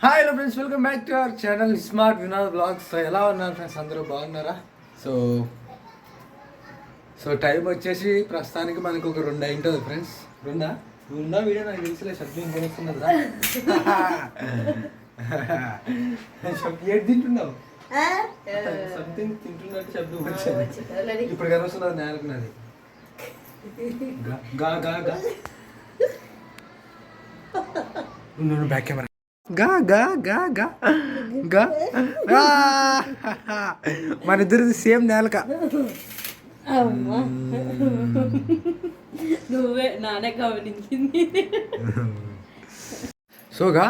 Hi hello friends welcome back to our channel smart Vinod blogs so ఎలా ఉన్నారు friends అందరూ బాగున్నారా? So so time వచ్చేసి ప్రస్తుతానికి మనకు ఒక రెండు అయింటుంది ఫ్రెండ్స్ రెండా? రెండా వీడియో నాకు తెలిసిలే. శబ్దం కొనుక్కున్నదిరా శబ్దం ఏది తింటున్నావు? సంథింగ్ తింటున్నట్టు ఇప్పుడు కనిపిస్తున్నది నేలకు నాది గా గా గా. నువ్వు బ్యాక్ కెమెరా గా గా గా గా గా! మన ఇద్దరిది సేమ్ నేలక. అమ్మా. నువ్వే నానే గమనించింది. సోగా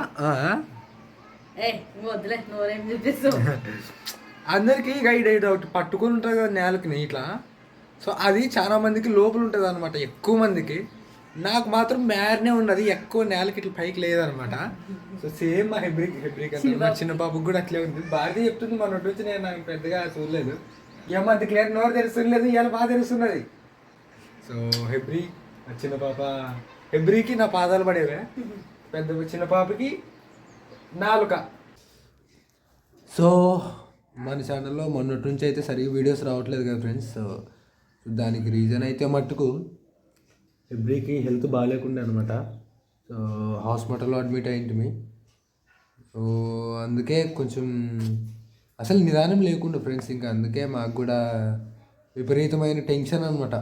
అందరికీ గైడ్ అయ్యి ఒకటి పట్టుకుని ఉంటుంది కదా నేలకి ఇట్లా సో అది చాలా మందికి లోపల ఉంటుంది అనమాట ఎక్కువ మందికి. నాకు మాత్రం మ్యారినే ఉన్నది ఎక్కువ నేలకి ఇట్లా పైకి లేదనమాట. సో సేమ్ మా హెబ్రిక్ హెబ్రిక్ అంటే మా చిన్న బాబుకి కూడా అట్లే ఉంది. భారతి చెప్తుంది మన వచ్చి నేను నాకు పెద్దగా చూడలేదు. ఏమో అంత క్లియర్ నోరు తెలుస్తులేదు ఇవాళ బాగా తెలుస్తున్నది సో హెబ్రి మా చిన్న పాప హెబ్రికి నా పాదాలు పడేవే. పెద్ద చిన్న పాపకి నాలుక. సో మన ఛానల్లో మొన్నటి నుంచి అయితే సరిగ్గా వీడియోస్ రావట్లేదు కదా ఫ్రెండ్స్ సో దానికి రీజన్ అయితే మట్టుకు ఫిబ్రికి హెల్త్ బాగాలేకుండా అనమాట సో హాస్పిటల్లో అడ్మిట్ అయింటిమి సో అందుకే కొంచెం అసలు నిదానం లేకుండా ఫ్రెండ్స్ ఇంకా. అందుకే మాకు కూడా విపరీతమైన టెన్షన్ అనమాట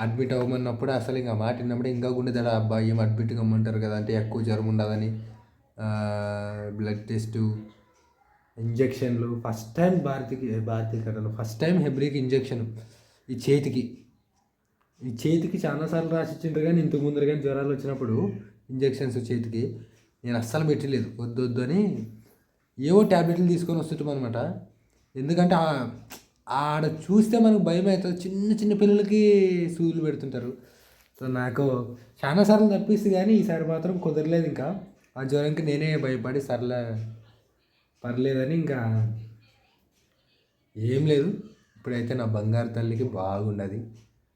అడ్మిట్ అవ్వమన్నప్పుడు అసలు ఇంకా మాట విన్నప్పుడు ఇంకా గుండె దడ ఏం అడ్మిట్ కమ్మంటారు కదా అంటే ఎక్కువ జ్వరం ఉండదని. బ్లడ్ టెస్టు ఇంజక్షన్లు ఫస్ట్ టైం భారతికి భారతీయ కట్టను ఫస్ట్ టైం హెబ్రికి ఇంజక్షన్ ఈ చేతికి. ఈ చేతికి చాలాసార్లు రాసిచ్చిండ్రు కానీ ఇంతకు ముందర కానీ జ్వరాలు వచ్చినప్పుడు ఇంజెక్షన్స్ చేతికి నేను అస్సలు పెట్టలేదు. వద్దు వద్దు అని ఏవో ట్యాబ్లెట్లు తీసుకొని వస్తుంటాం అనమాట ఎందుకంటే ఆ- ఆడ చూస్తే మనకు భయం అవుతుంది. చిన్న చిన్న పిల్లలకి సూదులు పెడుతుంటారు. సో నాకు చాలాసార్లు తప్పిస్తుంది కానీ ఈసారి మాత్రం కుదరలేదు ఇంకా. ఆ జ్వరంకి నేనే భయపడి సర్లే పర్లేదని ఇంకా ఏం లేదు. ఇప్పుడైతే నా బంగారు తల్లికి బాగున్నది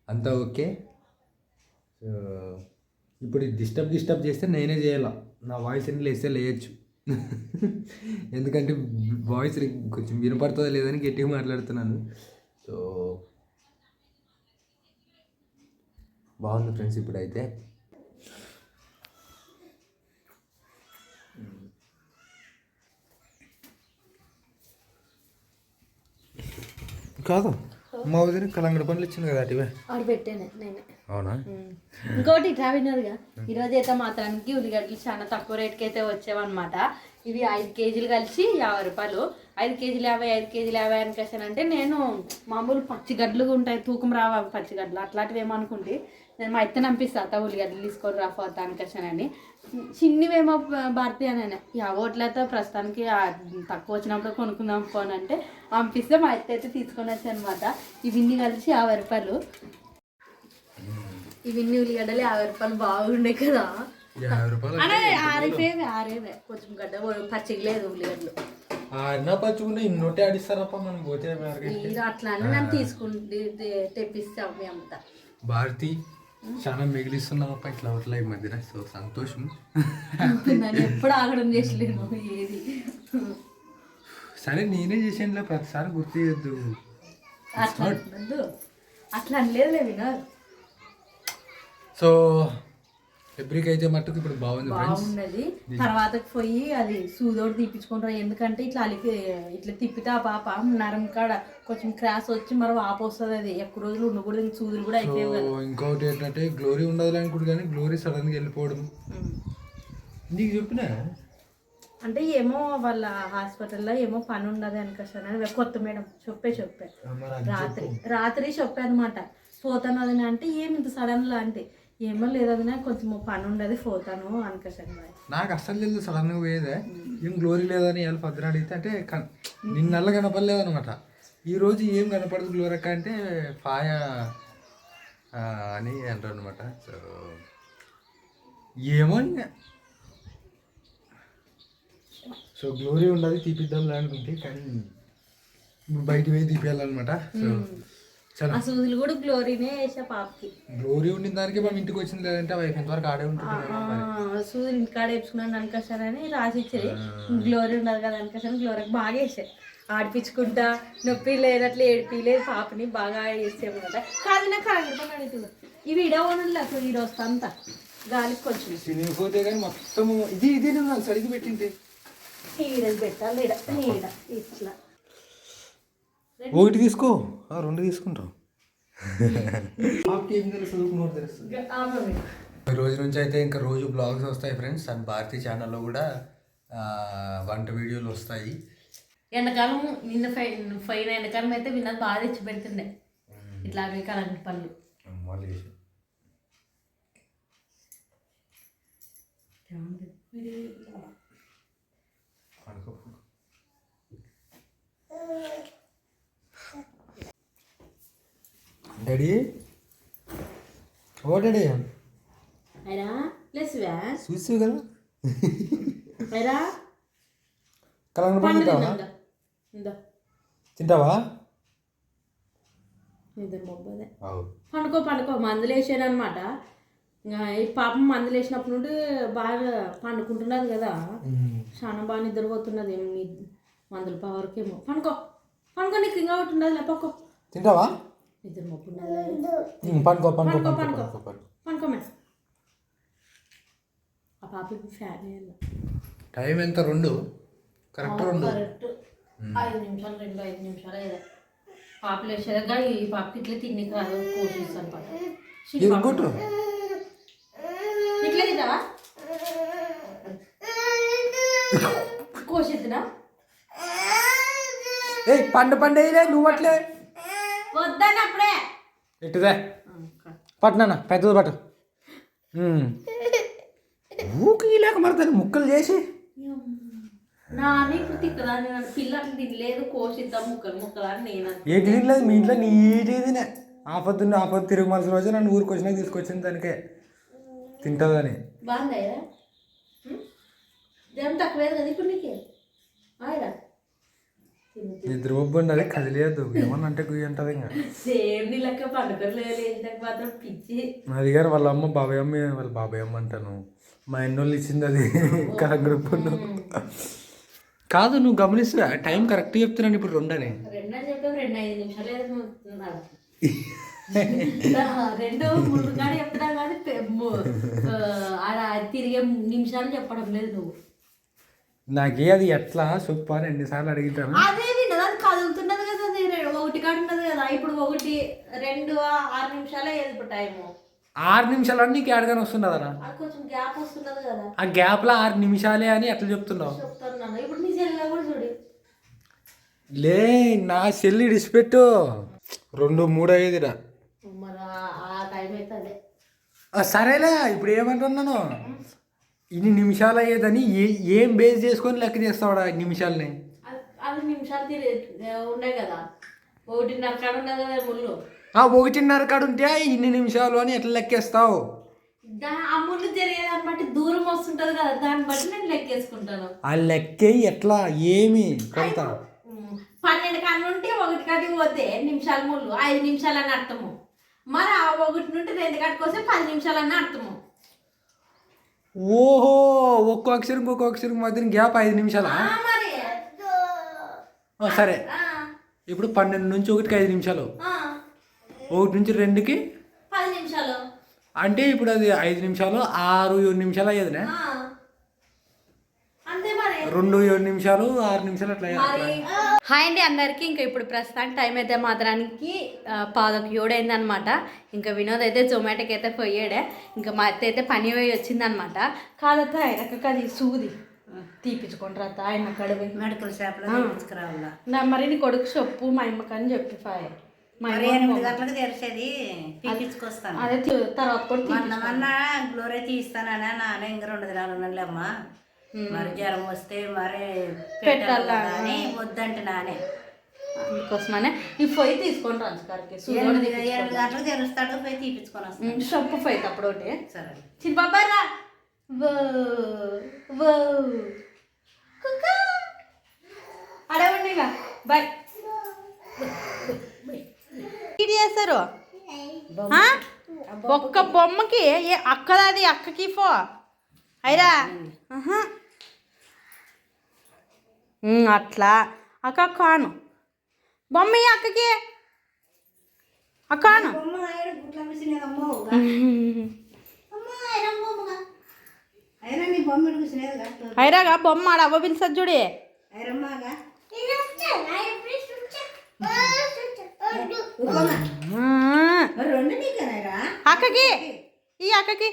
అంతా ఓకే. సో ఇప్పుడు డిస్టర్బ్ డిస్టర్బ్ చేస్తే నేనే చేయాల? నా వాయిస్ ఎన్ని లేస్తే లేయచ్చు. ఎందుకంటే వాయిస్ కొంచెం వినపడుతుందో లేదని గట్టిగా మాట్లాడుతున్నాను. సో బాగుంది ఫ్రెండ్స్ ఇప్పుడైతే. కాదు. మా వదిన కలంగడ పనులు ఇచ్చింది కదా అటువే ఆడు పెట్టాను నేనే. అవునా? ఇంకోటి ఇట్లా విన్నదిగా ఈరోజు అయితే మాత్రానికి ఉల్లిగడ్డలు చాలా తక్కువ రేట్కి అయితే వచ్చావన్నమాట. ఇవి ఐదు కేజీలు కలిసి యాభై రూపాయలు. ఐదు కేజీలు యాభై ఐదు కేజీలు యాభై అని అంటే నేను మామూలు పచ్చిగడ్డలు ఉంటాయి తూకం రావు పచ్చిగడ్డలు అట్లాంటివి ఏమనుకుంటే నేను మా ఇత్తనం పంపిస్తా అత్త ఉల్లిగడ్డలు తీసుకొని రా దానికసానని చిన్నవేమో భారతి అని యావోట్లయితే ప్రస్తుతానికి తక్కువ వచ్చినప్పుడు కొనుక్కుందాం ఫోన్ అంటే పంపిస్తే మా ఇత్త అయితే తీసుకొని వచ్చాను అనమాట ఇవన్నీ కలిసి యాభై రూపాయలు. ఇవన్నీ ఉల్లిగడ్డలు యాభై రూపాయలు బాగుండే కదా. కొంచెం గడ్డ పచ్చిగా లేదు ఉల్లిగడ్డలు. అన్న పచ్చుకుంటే ఇన్నోటే ఆడిస్తారప్ప మనం పోతే మార్కెట్ మీరు అట్లా నన్ను తీసుకుంటే తెప్పిస్తాం భారతి చాలా మిగిలిస్తున్నామప్ప ఇట్లా అట్లా ఈ మధ్యన. సో సంతోషం. ఎప్పుడు ఆగడం చేసలేను ఏది. సరే నేనే చేసానులే ప్రతిసారి గుర్తు చేయొద్దు. అట్లా. అట్లా వినోద్. సో ఎబ్రికి అయితే మట్టుకు ఇప్పుడు బాగుంది బాగున్నది తర్వాత పోయి అది సూదోడు తీపించుకుంటారు ఎందుకంటే ఇట్లా అలిపి ఇట్లా తిప్పితే ఆ పాప నరం కాడ కొంచెం క్రాస్ వచ్చి మరి వాపు వస్తుంది అది. ఎక్కువ రోజులు ఉండకూడదు సూదులు కూడా కదా. ఇంకొకటి ఏంటంటే గ్లోరీ ఉండదు అనుకుంటు కానీ గ్లోరీ సడన్గా వెళ్ళిపోవడం. నీకు చెప్పినా? అంటే ఏమో వాళ్ళ హాస్పిటల్లో ఏమో పని ఉండదు అనుకోసాను కొత్త మేడం చెప్పే చెప్పే. రాత్రి రాత్రి చెప్పే అనమాట పోతాను అది అంటే ఏమి ఇంత సడన్ లా అంటే. ఏమో లేదన్నా కొంచెం పని ఉండదు పోతాను అనుకోసాను నాకు అస్సలు తెలియదు సడన్గా పోయేదే. ఏం గ్లోరీ లేదని వాళ్ళు పొద్దున అడిగితే అంటే నిన్నల్ల కనపడలేదు అనమాట ఈరోజు ఏం కనపడదు గ్లోరీ అక్క అంటే ఫాయ ఆ, అని అంటారు అనమాట సో ఏమో సో గ్లోరీ ఉండదు తీపిద్దాం అనుకుంటే కానీ బయట పోయి తీపియాలన్నమాట. సో ఆ సూదులు కూడా గ్లోరీనే వేసా పాపకి. గ్లోరీ ఉండిన దానికి మనం ఇంటికి వచ్చింది లేదంటే అవి అయిపోయినంత వరకు ఆడే ఉంటుంది సూదులు ఇంటికాడ వేసుకున్నాను అనుకోసానని రాసి ఇచ్చేది గ్లోరీ ఉండదు కదా అనుకోసాను గ్లోరీకి బాగా వేసాయి ఆడిపించుకుంటా నొప్పి లేదట్లా ఏడిపిలేదు పాపని బాగా వేసేమన్నమాట కాదు నాకు పని ఇవి ఇడవనలే అసలు ఈడ వస్తా అంతా గాలికి కొంచెం. చినిగిపోతే కానీ మొత్తం ఇది ఇది సరిగి పెట్టింటే ఈడ పెట్టాలి ఈడ ఈడ ఇట్లా. ఒకటి తీసుకో. ఆ, రెండు ఈ రోజు నుంచి అయితే ఇంకా రోజు బ్లాగ్స్ వస్తాయి ఫ్రెండ్స్ అండ్ భారతీ ఛానల్లో కూడా ఆ, వంట వీడియోలు వస్తాయి. ఎండాకాలం నిన్న ఫై ఫైన్ ఎండాకాలం అయితే విన్నది బాగా తెచ్చి పెడుతుండే. ఇట్లా అవి కరెంట్ పళ్ళు మళ్ళీ చేసి. పడుకో, పడుకో. డాడీ ఓ డాడీ అయినా ప్లస్ వ్యా చూసావు కదా అయినా కలంగ పండు తింటావా తిన్నాం ఇందా తింటావా ఇద్దరు మొబ్బదే అవు పండుకో పండుకో మందులు వేసాను అనమాట ఇంకా ఈ పాపం మందులు వేసినప్పుడు నుండి బాగా పండుకుంటున్నది కదా చాలా బాగా నిద్రపోతున్నది ఏం నీ మందుల పవర్కేమో పండుకో పండుకో నీకు ఇంకా ఒకటి ఉండదు లేపకో తింటావా నిద్ర మొప్పు పడుకో పడుకో పడుకో, పడుకో పడుకో. పడుకో, పడుకో పండుకో మేడం ఆ పాపకి ఫ్యాన్ టైం ఎంత? రెండు? కరెక్ట్ రెండు? కరెక్ట్. ఐదు నిమిషాలు రెండు ఐదు నిమిషాలు ఏదో పాపలు వేసేదాకా ఈ పాపకి ఇట్లా తిని కాదు కోసిస్తాను పాప. కొట్టు ఇట్లా తింటావా? కోసిద్దునా? ఏ పండు పండు నువ్వు అట్లే. వద్దని అప్పుడే ఎట్టుదే పట్టు పెద్దది పట్టు. ఊకి లేక మరదాన్ని ముక్కలు చేసి. అట్లా తినలేదు మీ ఇంట్లో నీటిదినే ఆపద్దు ఆపద్దు తిరుగు మలసిన రోజు నన్ను ఊరికి వచ్చినా తీసుకొచ్చింది దానికే. తింటుందని. బాగుందా నిద్ర ఒబ్బండి అది కదిలేదు ఏమన్నా అంటే గుయ్యి అంటది ఇంకా సేమ్ నీ లెక్క మాత్రం పిచ్చి. అది గారు వాళ్ళ అమ్మ బాబాయ్ అమ్మ వాళ్ళ బాబాయ్ అమ్మ అంటాను. మా ఎన్నోళ్ళు ఇచ్చింది అది. కరెక్ట్ పండు కాదు నువ్వు గమనిస్తా టైం కరెక్ట్ చెప్తున్నాను ఇప్పుడు రెండని. రెండు మూడు కానీ చెప్తున్నావు కానీ తిరిగే నిమిషాలు చెప్పడం లేదు నువ్వు. నాకే అది ఎట్లా? సూప్ అని ఎన్నిసార్లు అడిగిటాను అదే విన్నది అది కదులుతున్నది కదా అది రె- ఒకటి కాడ ఉన్నది కదా ఇప్పుడు ఒకటి రెండు ఆరు నిమిషాలే ఇప్పుడు టైము. ఆరు నిమిషాలు అని నీకు ఏడగానే వస్తున్నదరా? అది కొంచెం గ్యాప్ వస్తున్నది కదా. ఆ గ్యాప్లో ఆరు నిమిషాలే అని ఎట్లా చెప్తున్నావు? చెప్తున్నాను ఇప్పుడు నీ సెల్లో కూడా చూడు. లే నా సెల్లి ఇడిచిపెట్టు. రెండు మూడు మరి ఆ- టైం ఆ, సరేలే ఇప్పుడు ఏమంటున్నాను? ఇన్ని నిమిషాలు అయ్యేదని ఏ ఏం బేస్ చేసుకొని లెక్క చేస్తావాడు ఆ నిమిషాలని? అది నిమిషాలు ఉండే కదా. ఒకటిన్నర కాడ ఉంటే ఇన్ని నిమిషాలు అని ఎట్లా లెక్కేస్తావు? దా ఆ ముళ్ళు జరిగేదాన్ని బట్టి దూరం వస్తుంటది కదా దాన్ని బట్టి నేను లెక్కేసుకుంటాను. ఆ లెక్కే ఎట్లా ఏమి? కొంత. పన్నెండు కాడ నుండి ఒకటి కాడికి పోతే నిమిషాల ముళ్ళు? ఐదు నిమిషాలు అని అర్థము. మరి ఆ ఒకటి నుండి రెండు కాడికి వస్తే పది నిమిషాలు అని అర్థము. ఓహో ఒక్కో అక్షరం ఒక్కో అక్షరం మధ్యన గ్యాప్ ఐదు నిమిషాలా? సరే. ఇప్పుడు పన్నెండు నుంచి ఒకటికి ఐదు నిమిషాలు. ఆ, ఒకటి నుంచి రెండుకి? పది నిమిషాలు. అంటే ఇప్పుడు అది ఐదు నిమిషాలు ఆరు ఏడు నిమిషాలు అయ్యేదినే ఆ. అంతే మరి. రెండు ఏడు నిమిషాలు ఆరు నిమిషాలు అట్లా అయ్యేది. హాయ్ అండి అందరికీ. ఇంకా ఇప్పుడు ప్రస్తుతానికి టైం అయితే మాత్రానికి పాదొక ఏడైంది అనమాట ఇంకా వినోద్ అయితే జొమాటోకి అయితే పోయాడే. ఇంకా మా అత్త అయితే పని పోయి వచ్చిందనమాట కాదత్త అది సూది. తీపించుకుంటారు ఆయన కడుగు మెడికల్ షాప్లో తీసుకురావాలా నా మరి నీ కొడుకు చెప్పు మా అమ్మకి అని చెప్పి ఫాయ్ ఎనిమిది గంటలకు తెరిచేది పీకించుకొస్తాను అదే తర్వాత కూడా మొన్న గ్లోరీ తీస్తానని నాన్న ఇంక రెండు దినాలు ఉన్నానులే అమ్మ మరి జ్వరం వస్తే మరి పెట్టాలి? అని వద్దంటే నానే. అందుకోసమనే ఈ పొయ్యి తీసుకొని ఎనిమిది తీపించుకో. ఎనిమిది గంటలకు తెరుస్తాడు పోయి తీపించుకొని వస్తాను ఉమ్, చెప్పు పొయ్యి అప్పుడు ఒకటి సరే. చిన్న బాబాయ్ రా. అడవండి బాయ్ చేస్తారు? ఆ? ఒక్క బొమ్మకి ఏ అక్కదాది అక్కకి ఫో. అయిరా? అట్లా. అక్క కాను బొమ్మ అక్కకి? అక్కాను బొమ్మ ఆయన గుట్ల కూర్చునేదమ్మో అమ్మ ఆయన బొమ్మగా నీ బొమ్మ ఆడ అవ్వ చూడి. నీకేనారా అక్కకి. ఈ అక్కకి.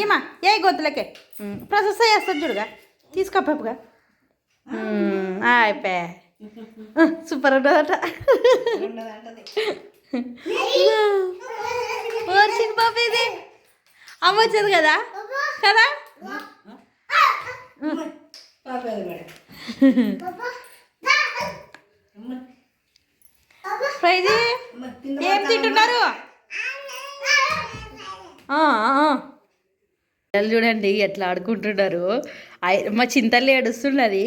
ఈమా ఏ గొంతులకే. ప్రాసెస్ చేస్తుంది చూడుగా. తీసుకోపగా అయిపోయా సూపర్ ఉన్నదట వచ్చింది పాప ఇది. అమ్మ వచ్చింది కదా? కదా? ప్రైజీ? ఏం తింటున్నారు? పిల్లలు చూడండి ఎట్లా ఆడుకుంటున్నారు. ఐ- మా చింతల్లి ఏడుస్తున్నది.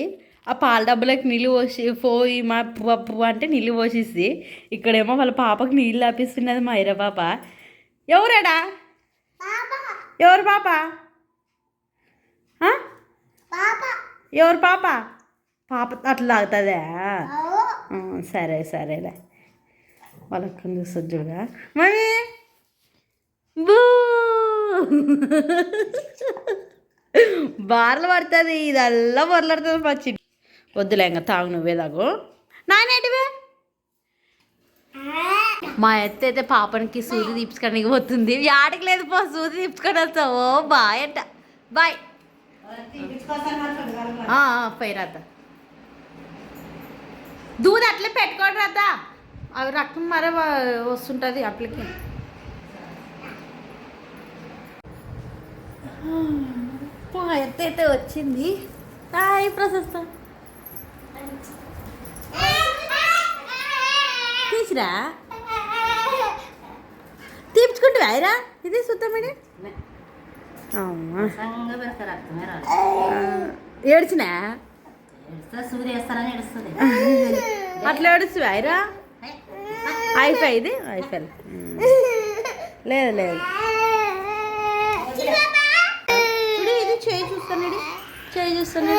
ఆ పాల డబ్బులకు నీళ్ళు పోసి పోయి మా పప్పు అంటే నీళ్ళు పోసిస్తుంది ఇక్కడేమో వాళ్ళ పాపకు నీళ్ళు ఆపిస్తున్నది మా ఇర పాప ఎవరాడా? ఎవరు పాప? ఎవరు పాప? పాప అట్లా తాగుతుందా ఆ, సరే సరేలే. వాళ్ళకి చూస్తుంది చూడగా. మమ్మీ! బూ! బార్లు పడుతుంది ఇదల్లా బొర్లాడుతుంది చిన్న వద్దులే ఇంకా తాగు నువ్వే తాగు. నానేటివే మా ఎత్త అయితే పాపనికి సూది తీపించుకోడానికి పోతుంది. ఆడికి లేదు పో సూది తీపించుకొని వస్తావు. ఓ బాయ్ అంట. బాయ్. పోయిరాత దూది అట్లే పెట్టుకోండి రాత అవి రక్తం మర వస్తుంటుంది అట్లకి. మా ఎత్త అయితే వచ్చింది. హాయ్ ప్రశస్త. తీసిరా? తీపించుకుంటే అయిరా? ఇది సుత్తమడి అమ్మా సంగ పెడతారు అర్థమే రాదు ఏడ్చినా? అట్లా ఏడుస్తు అయిరా అయిపోయి ఇది? అయిపోయి లేదు లేదు. చేయి చూస్తాను చేయి చూస్తాను